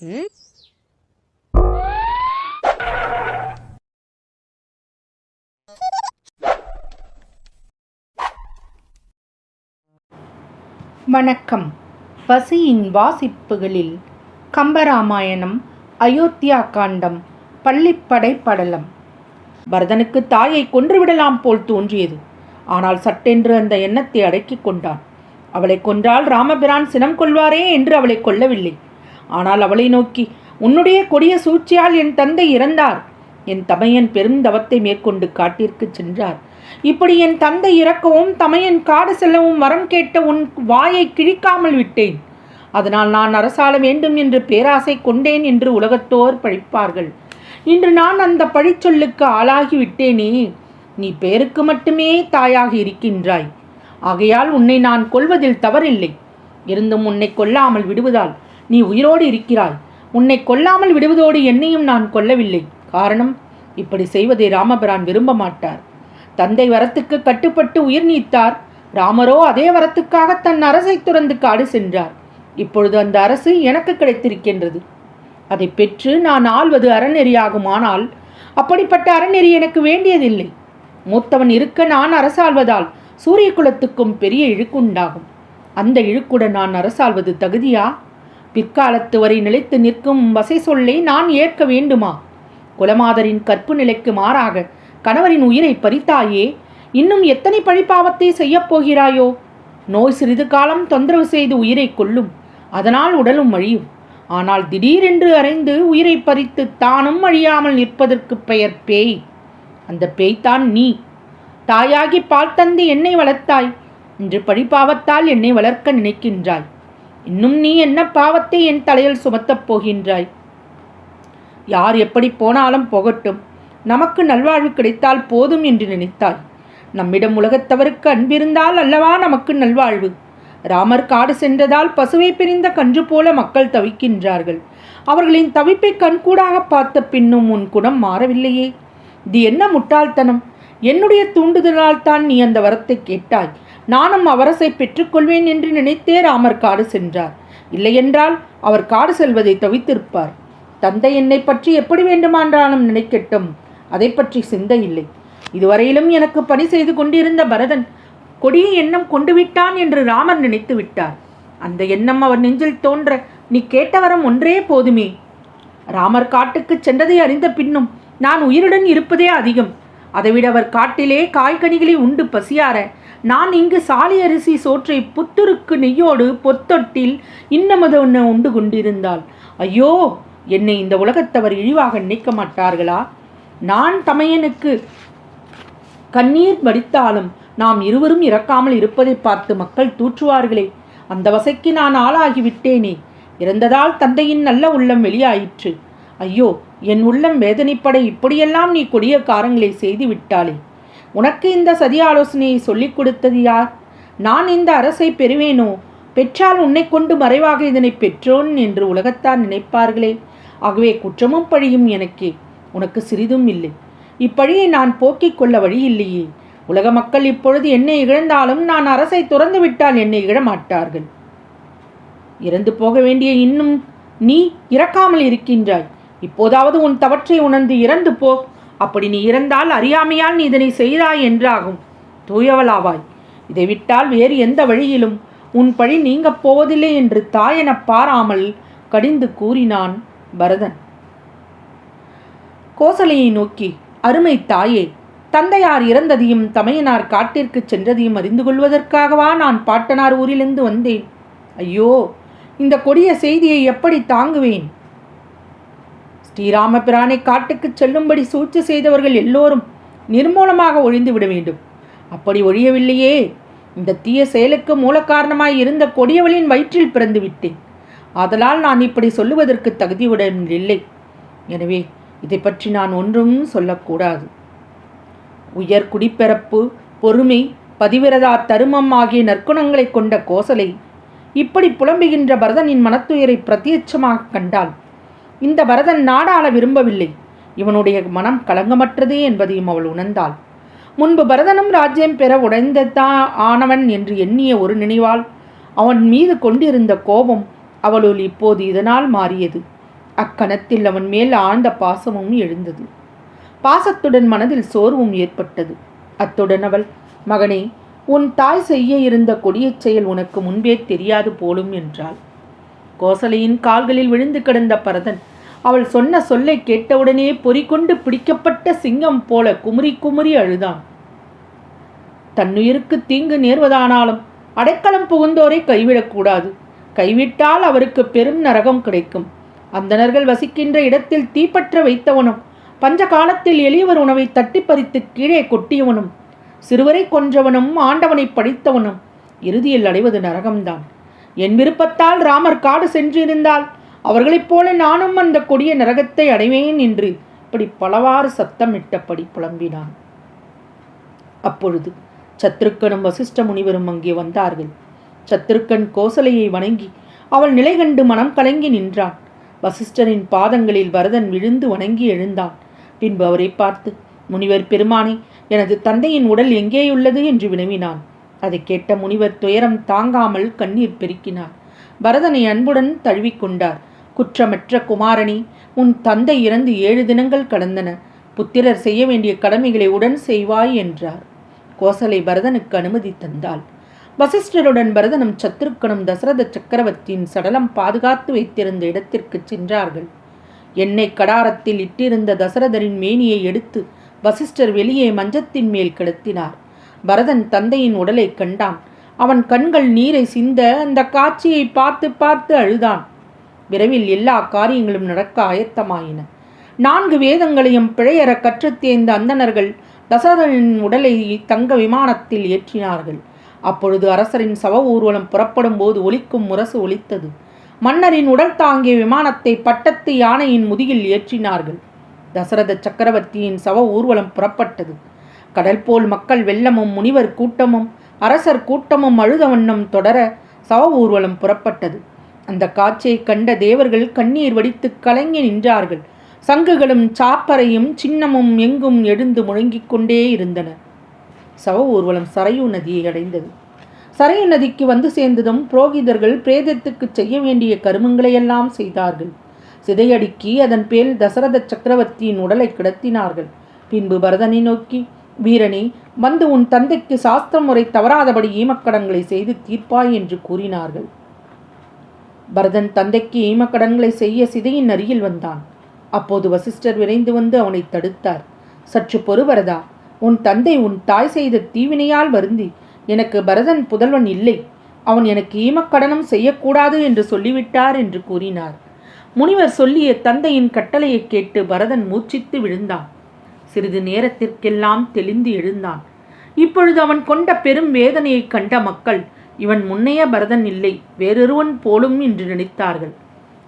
ம்? வணக்கம். பசியின் வாசிப்புகளில் கம்பராமாயணம் அயோத்தியா காண்டம் பள்ளிப்படை படலம். பரதனுக்கு தாயை கொன்றுவிடலாம் போல் தோன்றியது. ஆனால் சட்டென்று அந்த எண்ணத்தை அடக்கிக் கொண்டான். அவளை கொன்றால் ராமபிரான் சினம் கொள்வாரே என்று அவளை கொல்லவில்லை. ஆனால் அவளை நோக்கி உன்னுடைய கொடிய சூழ்ச்சியால் என் தந்தை இறந்தார். என் தமையன் பெரும் தவத்தை மேற்கொண்டு காட்டிற்குச் சென்றார். இப்படி என் தந்தை இறக்கவும் தமையன் காடு செல்லவும் வரம் கேட்ட உன் வாயை கிழிக்காமல் விட்டேன். அதனால் நான் அரசாள வேண்டும் என்று பேராசை கொண்டேன் என்று உலகத்தோர் பழிப்பார்கள். இன்று நான் அந்த பழிச்சொல்லுக்கு ஆளாகிவிட்டேனே நீ பேருக்கு மட்டுமே தாயாக இருக்கின்றாய். ஆகையால் உன்னை நான் கொல்வதில் தவறில்லை. இருந்தும் உன்னை கொல்லாமல் விடுவதால் நீ உயிரோடு இருக்கிறாய். உன்னை கொல்லாமல் விடுவதோடு என்னையும் நான் கொல்லவில்லை. காரணம் இப்படி செய்வதை ராமபிரான் விரும்ப மாட்டார். தந்தை வரத்துக்கு கட்டுப்பட்டு உயிர் நீத்தார். ராமரோ அதே வரத்துக்காக தன் அரசை துறந்து காடு சென்றார். இப்பொழுது அந்த அரசு எனக்கு கிடைத்திருக்கின்றது. அதை பெற்று நான் ஆள்வது அறநெறியாகுமானால் அப்படிப்பட்ட அறநெறி எனக்கு வேண்டியதில்லை. மூத்தவன் இருக்க நான் அரசாள்வதால் சூரிய குலத்துக்கும் பெரிய இழுக்குண்டாகும். அந்த இழுக்குடன் நான் அரசாள்வது தகுதியா? பிற்காலத்து வரை நிலைத்து நிற்கும் வசை சொல்லை நான் ஏற்க வேண்டுமா? குலமாதரின் கற்பு நிலைக்கு மாறாக கணவரின் உயிரை பறித்தாயே இன்னும் எத்தனை பழிப்பாவத்தை செய்யப் போகிறாயோ? நோய் சிறிது காலம் தொந்தரவு செய்து உயிரை கொல்லும் அதனால் உடலும் அழியும். ஆனால் திடீரென்று அறைந்து உயிரை பறித்து தானும் அழியாமல் நிற்பதற்கு பெயர் பேய். அந்த பேய்தான் நீ. தாயாகி பால் தந்து என்னை வளர்த்தாய் இன்று பழிப்பாவத்தால் என்னை வளர்க்க நினைக்கின்றாய். இன்னும் நீ என்ன பாவத்தை என் தலையில் சுமத்தப் போகின்றாய்? யார் எப்படி போனாலும் போகட்டும். நமக்கு நல்வாழ்வு கிடைத்தால் போதும் என்று நினைத்தாய். நம்மிடம் உலகத்தவருக்கு அன்பிருந்தால் அல்லவா நமக்கு நல்வாழ்வு? ராமர் காடு சென்றதால் பசுவை பிரிந்த கன்று போல மக்கள் தவிக்கின்றார்கள். அவர்களின் தவிப்பை கண்கூடாக பார்த்த பின்னும் உன் குணம் மாறவில்லையே. இது என்ன முட்டாள்தனம்? என்னுடைய தூண்டுதலால் தான் நீ அந்த வரத்தை கேட்டாய். நானும் அவரசை பெற்றுக்கொள்வேன் என்று நினைத்தே ராமர் காடு சென்றார். இல்லையென்றால் அவர் காடு செல்வதை தவித்திருப்பார். தந்தை என்னை பற்றி எப்படி வேண்டுமானாலும் நினைக்கட்டும். அதை பற்றி சிந்தை இல்லை. இதுவரையிலும் எனக்கு பணி செய்து கொண்டிருந்த பரதன் கொடிய எண்ணம் கொண்டு விட்டான் என்று ராமர் நினைத்து விட்டார். அந்த எண்ணம் அவர் நெஞ்சில் தோன்ற நீ கேட்ட வரம் ஒன்றே போதுமே. ராமர் காட்டுக்குச் சென்றதை அறிந்த பின்னும் நான் உயிருடன் இருப்பதே அதிகம். அதைவிட அவர் காட்டிலே காய்கனிகளை உண்டு பசியார. நான் இங்கு சாலி அரிசி சோற்றை புத்துருக்கு நெய்யோடு பொத்தொட்டில் இன்னமது ஒன்று உண்டு கொண்டிருந்தாள். ஐயோ என்னை இந்த உலகத்தவர் இழிவாக நினைக்க மாட்டார்களா? நான் தமையனுக்கு கண்ணீர் வடித்தாலும் நாம் இருவரும் இறக்காமல் இருப்பதை பார்த்து மக்கள் தூற்றுவார்களே. அந்த வசைக்கு நான் ஆளாகிவிட்டேனே. இறந்ததால் தந்தையின் நல்ல உள்ளம் வெளியாயிற்று. ஐயோ என் உள்ளம் வேதனைப்பட இப்படியெல்லாம் நீ கொடிய காரங்களை செய்து விட்டாளே உனக்கு இந்த சதி ஆலோசனையை சொல்லிக் கொடுத்தது யார்? நான் இந்த அரசை பெறுவேனோ? பெற்றால் உன்னை கொண்டு மறைவாக இதனை பெற்றோன் என்று உலகத்தார் நினைப்பார்களே. ஆகவே குற்றமும் பழியும் எனக்கே. உனக்கு சிறிதும் இல்லை. இப்பழியை நான் போக்கிக் கொள்ள வழி இல்லையே. உலக மக்கள் இப்பொழுது என்னை இழந்தாலும் நான் அரசை துறந்து விட்டால் என்னை இழமாட்டார்கள். இறந்து போக வேண்டிய இன்னும் நீ இறக்காமல் இருக்கின்றாய். இப்போதாவது உன் தவற்றை உணர்ந்து இறந்து போ. அப்படி நீ இறந்தால் அறியாமையால் நீ இதனை செய்தாய் என்றாகும். தூயவளாவாய் இதை விட்டால் வேறு எந்த வழியிலும் உன் பழி நீங்கப் போவதில்லை என்று தாயெனப் பாராமல் கடிந்து கூறினான் பரதன். கோசலையை நோக்கி அருமை தாயே தந்தையார் இறந்ததையும் தமையனார் காட்டிற்குச் சென்றதையும் அறிந்து கொள்வதற்காகவா நான் பாட்டனார் ஊரிலிருந்து வந்தேன்? ஐயோ இந்த கொடிய செய்தியை எப்படி தாங்குவேன்? ஸ்ரீராமபிரானை காட்டுக்கு காட்டுக்குச் செல்லும்படி சூழ்ச்சி செய்தவர்கள் எல்லோரும் நிர்மூலமாக ஒழிந்து விட வேண்டும். அப்படி ஒழியவில்லையே. இந்த தீய செயலுக்கு மூல காரணமாய் இருந்த கொடியவளின் வயிற்றில் பிறந்து விட்டேன். ஆதலால் நான் இப்படி சொல்லுவதற்கு தகுதியுடன் இல்லை. எனவே இதை பற்றி நான் ஒன்றும் சொல்லக்கூடாது. உயர் குடிப்பிறப்பு பொறுமை பதிவிரதா தருமம் ஆகிய நற்குணங்களைக் கொண்ட கோசலை இப்படி புலம்புகின்ற பரதனின் மனத்துயரை பிரத்யட்சமாக கண்டாள் இந்த பரதன் நாடாள விரும்பவில்லை. இவனுடைய மனம் கலங்கமற்றது என்பதையும் அவள் உணர்ந்தாள். முன்பு பரதனும் ராஜ்யம் பெற உடைந்ததான் ஆனவன் என்று எண்ணிய ஒரு நினைவால் அவன் மீது கொண்டிருந்த கோபம் அவளுள் இப்போது இதனால் மாறியது. அக்கணத்தில் அவன் மேல் ஆழ்ந்த பாசமும் எழுந்தது. பாசத்துடன் மனதில் சோர்வும் ஏற்பட்டது. அத்துடன் அவள் மகனே உன் தாய் செய்ய இருந்த கொடிய செயல் உனக்கு முன்பே தெரியாது போலும் என்றாள். கோசலையின் கால்களில் விழுந்து கிடந்த பரதன். அவள் சொன்ன சொல்லை கேட்டவுடனே பொறிக்கொண்டு பிடிக்கப்பட்ட சிங்கம் போல குமுறி குமுறி அழுதான். தன்னுயிருக்கு தீங்கு நேர்வதானாலும் அடைக்கலம் புகுந்தோரை கைவிடக்கூடாது கைவிட்டால் அவருக்கு பெரும் நரகம் கிடைக்கும். அந்தணர்கள் வசிக்கின்ற இடத்தில் தீப்பற்ற வைத்தவனும் பஞ்ச காலத்தில் எளியவர் உணவை தட்டி பறித்து கீழே கொட்டியவனும் சிறுவரை கொன்றவனும் ஆண்டவனை படித்தவனும் இறுதியில் அடைவது நரகம்தான். என் விருப்பத்தால் ராமர் காடு சென்றிருந்தால் அவர்களைப் போல நானும் அந்த கொடிய நரகத்தை அடைவேன் என்று இப்படி பலவாறு சத்தமிட்டபடி புலம்பினான். அப்பொழுது சத்ருக்கனும் வசிஷ்ட முனிவரும் அங்கே வந்தார்கள். சத்ருக்கன் கோசலையை வணங்கி அவள் நிலை கண்டு மனம் கலங்கி நின்றான். வசிஷ்டரின் பாதங்களில் வரதன் விழுந்து வணங்கி எழுந்தான். பின்பு அவரை பார்த்து முனிவர் பெருமானே எனது தந்தையின் உடல் எங்கேயுள்ளது? என்று வினவினான். அதை கேட்ட முனிவர் துயரம் தாங்காமல் கண்ணீர் பெருக்கினார். பரதனை அன்புடன் தழுவிக்கொண்டார் குற்றமற்ற குமாரணி உன் தந்தை இறந்து ஏழு தினங்கள் கடந்தன. புத்திரர் செய்ய வேண்டிய கடமைகளை உடன் செய்வாய் என்றார். கோசலை பரதனுக்கு அனுமதி தந்தாள். வசிஷ்டருடன் பரதனும் சத்ருக்கனும் தசரத சக்கரவர்த்தியின் சடலம் பாதுகாத்து வைத்திருந்த இடத்திற்கு சென்றார்கள். எண்ணெய் கடாரத்தில் இட்டிருந்த தசரதரின் மேனியை எடுத்து வசிஷ்டர் வெளியே மஞ்சத்தின் மேல் கிடத்தினார். பரதன் தந்தையின் உடலை கண்டான். அவன் கண்கள் நீரை சிந்த அந்த காட்சியை பார்த்து பார்த்து அழுதான். விரைவில் எல்லா காரியங்களும் நடக்க ஆயத்தமாயின. நான்கு வேதங்களையும் பிழையற கற்றுத் தேர்ந்த அந்தணர்கள் தசரதனின் உடலை தங்க விமானத்தில் ஏற்றினார்கள். அப்பொழுது அரசரின் சவ ஊர்வலம் புறப்படும் போது ஒலிக்கும் முரசு ஒலித்தது. மன்னரின் உடல் தாங்கிய விமானத்தை பட்டத்து யானையின் முதுகில் ஏற்றினார்கள். தசரத சக்கரவர்த்தியின் சவ ஊர்வலம் புறப்பட்டது. கடல் போல் மக்கள் வெள்ளமும் முனிவர் கூட்டமும் அரசர் கூட்டமும் அழுத வண்ணம் தொடர சவ ஊர்வலம் புறப்பட்டது. அந்த காட்சியை கண்ட தேவர்கள் கண்ணீர் வடித்து கலங்கி நின்றார்கள். சங்குகளும் சாப்பரையும் சின்னமும் எங்கும் எழுந்து முழங்கிக் கொண்டே இருந்தன. சவ ஊர்வலம் சரையு நதியை அடைந்தது. சரையு நதிக்கு வந்து சேர்ந்ததும் புரோகிதர்கள் பிரேதத்துக்கு செய்ய வேண்டிய கருமங்களையெல்லாம் செய்தார்கள். சிதையடுக்கி அதன் பேர் தசரத சக்கரவர்த்தியின் உடலை கிடத்தினார்கள். பின்பு பரதனை நோக்கி வீரனே வந்து உன் தந்தைக்கு சாஸ்திர முறை தவறாதபடி ஈமக்கடன்களை செய்து தீர்ப்பாய் என்று கூறினார்கள். பரதன் தந்தைக்கு ஈமக்கடன்களை செய்ய சிதையின் அருகில் வந்தான். அப்போது வசிஷ்டர் விரைந்து வந்து அவனை தடுத்தார். சற்று பொறுவரதா உன் தந்தை உன் தாய் செய்த தீவினையால் வருந்தி எனக்கு பரதன் புதல்வன் இல்லை. அவன் எனக்கு ஈமக்கடனம் செய்யக்கூடாது என்று சொல்லிவிட்டார் என்று கூறினார். முனிவர் சொல்லிய தந்தையின் கட்டளையை கேட்டு பரதன் மூச்சித்து விழுந்தான். சிறிது நேரத்திற்கெல்லாம் தெளிந்து எழுந்தான். இப்பொழுது அவன் கொண்ட பெரும் வேதனையை கண்ட மக்கள் இவன் முன்னைய பரதன் இல்லை வேறொருவன் போலும் என்று நினைத்தார்கள்.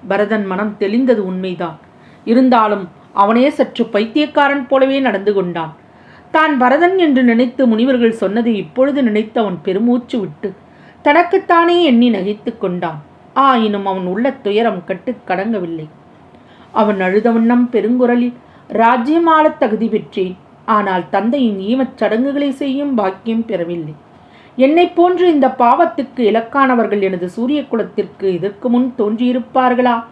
பரதன் மனம் தெளிந்தது உண்மைதான். இருந்தாலும் அவனே சற்று பைத்தியக்காரன் போலவே நடந்து கொண்டான். தான் பரதன் என்று நினைத்து முனிவர்கள் சொன்னதை இப்பொழுது நினைத்து அவன் பெருமூச்சு விட்டு தனக்குத்தானே எண்ணி நகைத்து கொண்டான். ஆயினும் அவன் உள்ள துயரம் கட்டுக் கடங்கவில்லை. அவன் அழுத வண்ணம் பெருங்குரலில் ராஜ்யமாளத் தகுதி பெற்றேன் ஆனால் தந்தையின் ஈமச் சடங்குகளை செய்யும் பாக்கியம் பெறவில்லை. என்னைப் போன்று இந்த பாவத்துக்கு இலக்கானவர்கள் எனது சூரிய குலத்திற்கு இதற்கு முன் தோன்றியிருப்பார்களா?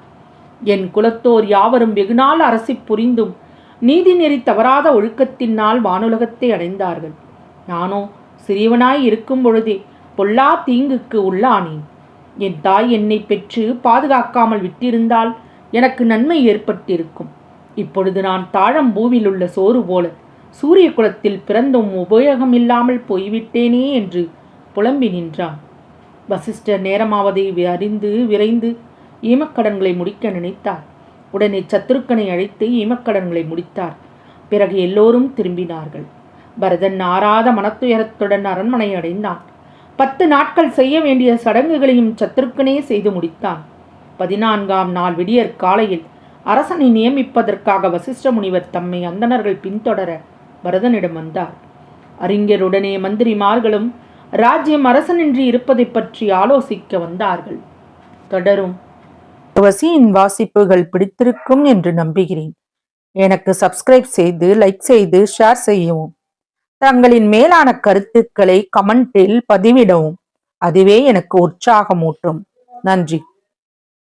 என் குலத்தோர் யாவரும் வெகுநாள் அரசி புரிந்தும் நீதி நெறி தவறாத ஒழுக்கத்தினால் வானுலகத்தை அடைந்தார்கள். நானோ சிறியவனாய் இருக்கும் பொழுதே பொல்லா தீங்குக்கு உள்ளானேன். என் தாய் என்னை பெற்று பாதுகாக்காமல் விட்டிருந்தால் எனக்கு நன்மை ஏற்பட்டிருக்கும். இப்பொழுது நான் தாழம்பூவில் உள்ள சோறு போல சூரிய குலத்தில் பிறந்தும் உபயோகமில்லாமல் போய்விட்டேனே என்று புலம்பி நின்றான். வசிஷ்டர் நேரமாவதை அறிந்து விரைந்து ஈமக்கடன்களை முடிக்க நினைத்தார் உடனே சத்துருக்கனை அழைத்து ஈமக்கடன்களை முடித்தார். பிறகு எல்லோரும் திரும்பினார்கள். பரதன் ஆறாத மனத்துயரத்துடன் அரண்மனை அடைந்தான். பத்து நாட்கள் செய்ய வேண்டிய சடங்குகளையும் சத்துருக்கனே செய்து முடித்தான். பதினான்காம் நாள் விடியற் காலையில் அரசனை நியமிப்பதற்காக வசிஷ்ட முனிவர் தம்மை அந்தணர்கள் பின்தொடர பரதனிடம் வந்தார். அறிஞருடனே மந்திரிமார்களும் ராஜ்யம் அரசனின்றி இருப்பதை பற்றி ஆலோசிக்க வந்தார்கள். தொடரும். வசியின் வாசிப்புகள் பிடித்திருக்கும் என்று நம்புகிறேன். எனக்கு சப்ஸ்கிரைப் செய்து லைக் செய்து ஷேர் செய்யவும். தங்களின் மேலான கருத்துக்களை கமெண்டில் பதிவிடவும். அதுவே எனக்கு உற்சாகமூட்டும். நன்றி.